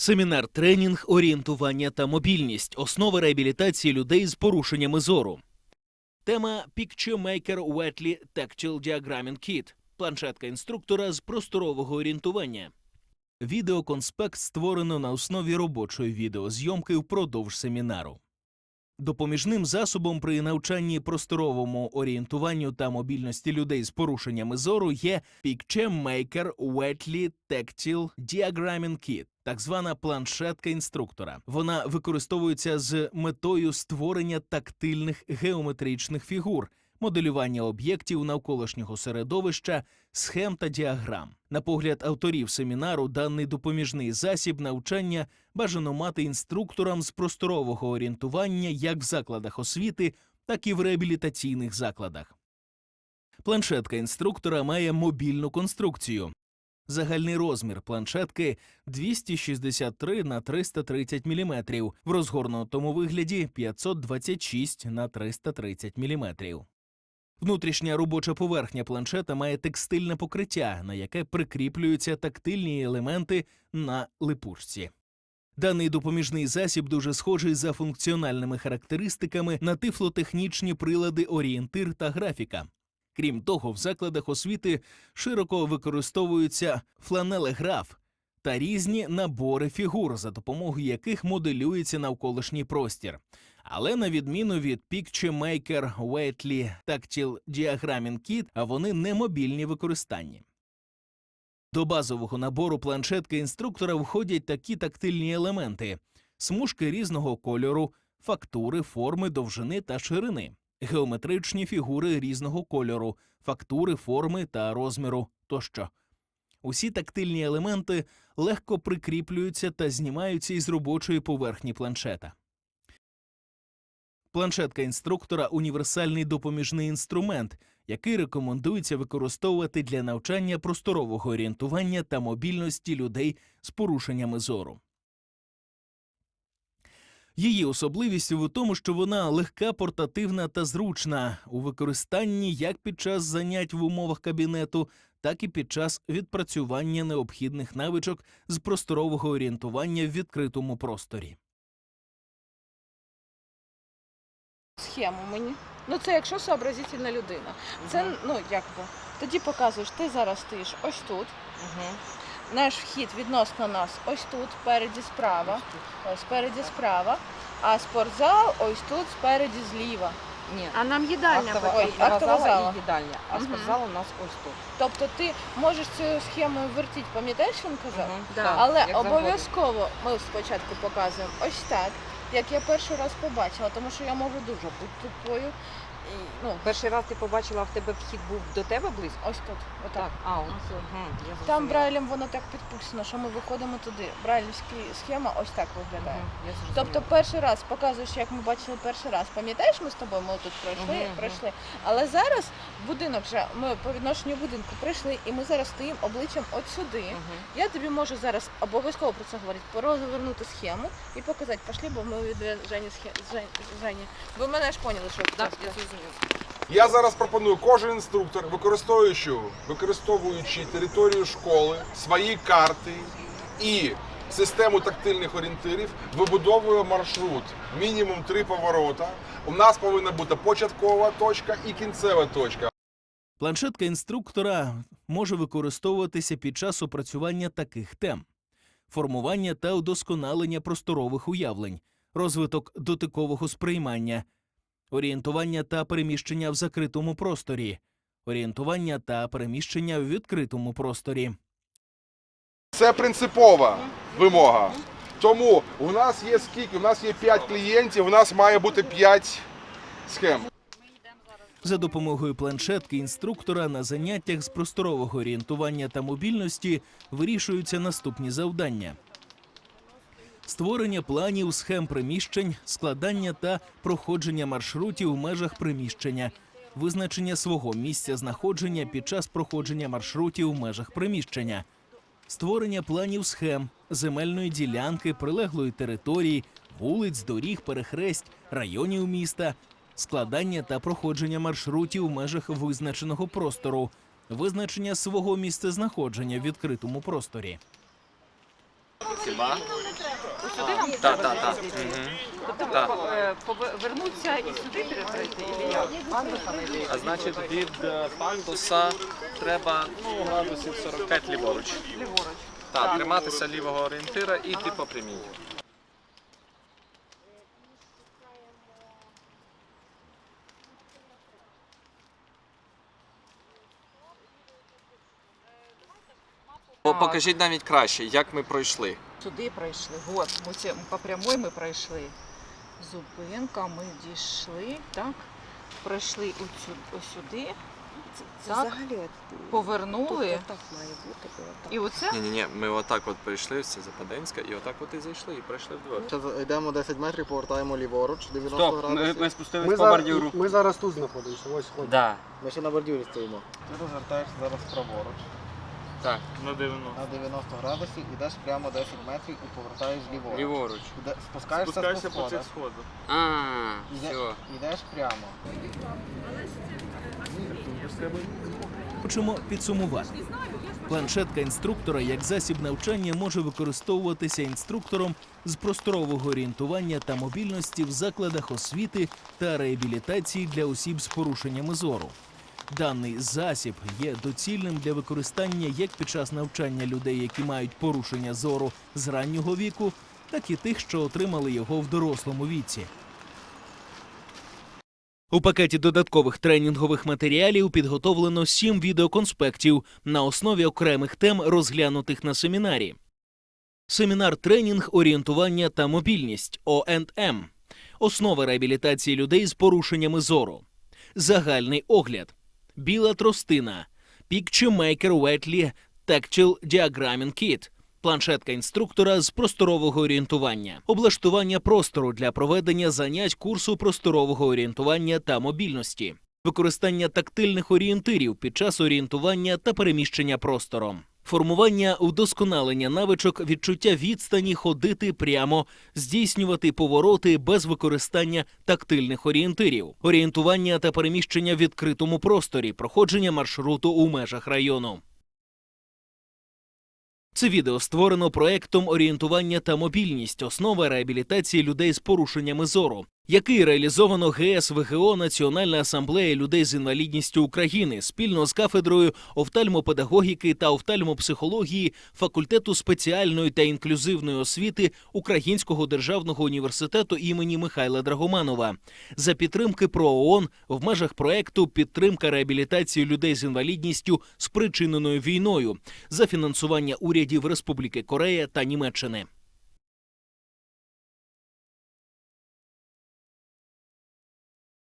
Семінар тренінг, орієнтування та мобільність основи реабілітації людей з порушеннями зору. Тема Picture Maker Wetly Tactile Diagramming Kit планшетка інструктора з просторового орієнтування. Відеоконспект створено на основі робочої відеозйомки впродовж семінару. Допоміжним засобом при навчанні просторовому орієнтуванню та мобільності людей з порушеннями зору є Picture Maker Wetly Tactile Diagramming Kit, так звана планшетка інструктора. Вона використовується з метою створення тактильних геометричних фігур, моделювання об'єктів навколишнього середовища, схем та діаграм. На погляд авторів семінару, даний допоміжний засіб навчання бажано мати інструкторам з просторового орієнтування як в закладах освіти, так і в реабілітаційних закладах. Планшетка інструктора має мобільну конструкцію. Загальний розмір планшетки 263 на 330 мм, в розгорнутому вигляді 526 на 330 мм. Внутрішня робоча поверхня планшета має текстильне покриття, на яке прикріплюються тактильні елементи на липучці. Даний допоміжний засіб дуже схожий за функціональними характеристиками на тифлотехнічні прилади орієнтир та графіка. Крім того, в закладах освіти широко використовуються фланелеграф та різні набори фігур, за допомогою яких моделюється навколишній простір. Але на відміну від Picture Wetly Tactile Diagramming Kit, вони не мобільні використанні. До базового набору планшетки інструктора входять такі тактильні елементи: смужки різного кольору, фактури, форми, довжини та ширини, геометричні фігури різного кольору, фактури, форми та розміру тощо. Усі тактильні елементи легко прикріплюються та знімаються із робочої поверхні планшета. Планшетка інструктора універсальний допоміжний інструмент, який рекомендується використовувати для навчання просторового орієнтування та мобільності людей з порушеннями зору. Її особливість у тому, що вона легка, портативна та зручна у використанні як під час занять в умовах кабінету, так і під час відпрацювання необхідних навичок з просторового орієнтування в відкритому просторі. схему мені. Ну це якщо сообразительна людина. Це ну як би. Тоді показуєш, ти зараз стоїш ось тут. Мгм. Наш вхід відносно нас ось тут, спереді справа. Ось спереді справа. А спортзал ось тут, спереді зліва. Ні. А нам їдальня Актова, Ой, потрібна. актова актова зала зала. і їдальня, а Мгм. спортзал у нас ось тут. Тобто ти можеш цю схему вертіти, пам'ятаєш, він казав? Мгм. Да. Так, Але як обов'язково ми спочатку показуємо ось так, як я перший раз побачила, тому що я можу дуже бути тупою. Ну, Перший раз ти побачила, в тебе вхід був до тебе близько? ось тут, отак. Так. А, от. Ось. Я Там зрозуміла. брайлем воно так підписано, що ми виходимо туди. Брайлівська схема ось так виглядає. Мгм, я зрозуміла. Тобто перший раз показуєш, як ми бачили перший раз. Пам'ятаєш, ми з тобою ми тут пройшли, Мгм, мгм. пройшли. Але зараз будинок вже ми по відношенню будинку прийшли, і ми зараз стоїмо обличчям от сюди. Мгм. Я тобі можу зараз обов'язково про це говорити, розвернути схему і показати. Пошли, бо ми від Жені схе... Жень- Жені. Ви мене ж поняли, що я Так, я зрозуміла. Я зараз пропоную кожен інструктор, використовуючи, використовуючи територію школи, свої карти і систему тактильних орієнтирів, вибудовує маршрут. Мінімум три поворота. У нас повинна бути початкова точка і кінцева точка. Планшетка інструктора може використовуватися під час опрацювання таких тем: формування та удосконалення просторових уявлень, розвиток дотикового сприймання, орієнтування та переміщення в закритому просторі, орієнтування та переміщення в відкритому просторі. Це принципова вимога. Тому у нас є скільки? У нас є 5 клієнтів, у нас має бути 5 схем. За допомогою планшетки інструктора на заняттях з просторового орієнтування та мобільності вирішуються наступні завдання: створення планів, схем приміщень, складання та проходження маршрутів в межах приміщення, визначення свого місця знаходження під час проходження маршрутів в межах приміщення, створення планів схем, земельної ділянки, прилеглої території, вулиць, доріг, перехресть, районів міста, складання та проходження маршрутів в межах визначеного простору, визначення свого місцезнаходження в відкритому просторі. Хіба? Сюди нам Так, так, так. Тобто Так. е, повернутися і сюди і як? Йде. А значить, від е, пандуса треба ну, градусів 45 ліворуч. Ліворуч. Так, триматися лівого орієнтира і йти по прямій. Покажіть навіть краще, як ми пройшли. Сюди пройшли. От, ми це по прямой ми пройшли. Зупинка, ми дійшли, так? Пройшли оцю, сюди, Це Так. взагалі повернули. тут так має бути. було так. І оце Ні, ні, ні, ми отак от прийшли, це Западенська, і отак от і зайшли, і пройшли вдвох. Ще йдемо 10 метрів, повертаємо ліворуч, 90 Стоп, ми, градусів. ми спустились Ми, по зараз, бордюру. ми зараз тут знаходимося, ось ходимо. Да. Ми ще на бордюрі стоїмо. Ти розвертаєшся зараз праворуч Так, на 90. на 90 градусів, ідеш прямо 10 метрів і повертаєш ліворуч. Ліворуч. Іде- спускаєшся, по сходах. сходах. А, Іде- все. Йдеш прямо. Хочемо підсумувати. Планшетка інструктора як засіб навчання може використовуватися інструктором з просторового орієнтування та мобільності в закладах освіти та реабілітації для осіб з порушеннями зору. Даний засіб є доцільним для використання як під час навчання людей, які мають порушення зору з раннього віку, так і тих, що отримали його в дорослому віці. У пакеті додаткових тренінгових матеріалів підготовлено сім відеоконспектів на основі окремих тем, розглянутих на семінарі. Семінар тренінг, орієнтування та мобільність ОНМ. Основи реабілітації людей з порушеннями зору. Загальний огляд. Біла тростина. Picture Maker Wetly Diagramming Kit. Планшетка інструктора з просторового орієнтування, облаштування простору для проведення занять курсу просторового орієнтування та мобільності, використання тактильних орієнтирів під час орієнтування та переміщення простором, формування удосконалення навичок відчуття відстані ходити прямо, здійснювати повороти без використання тактильних орієнтирів, орієнтування та переміщення в відкритому просторі, проходження маршруту у межах району. Це відео створено проектом орієнтування та мобільність основа реабілітації людей з порушеннями зору, який реалізовано ГС ВГО Національна асамблея людей з інвалідністю України спільно з кафедрою офтальмопедагогіки та офтальмопсихології факультету спеціальної та інклюзивної освіти Українського державного університету імені Михайла Драгоманова за підтримки ПРООН в межах проекту підтримка реабілітації людей з інвалідністю спричиненою війною за фінансування урядів Республіки Корея та Німеччини.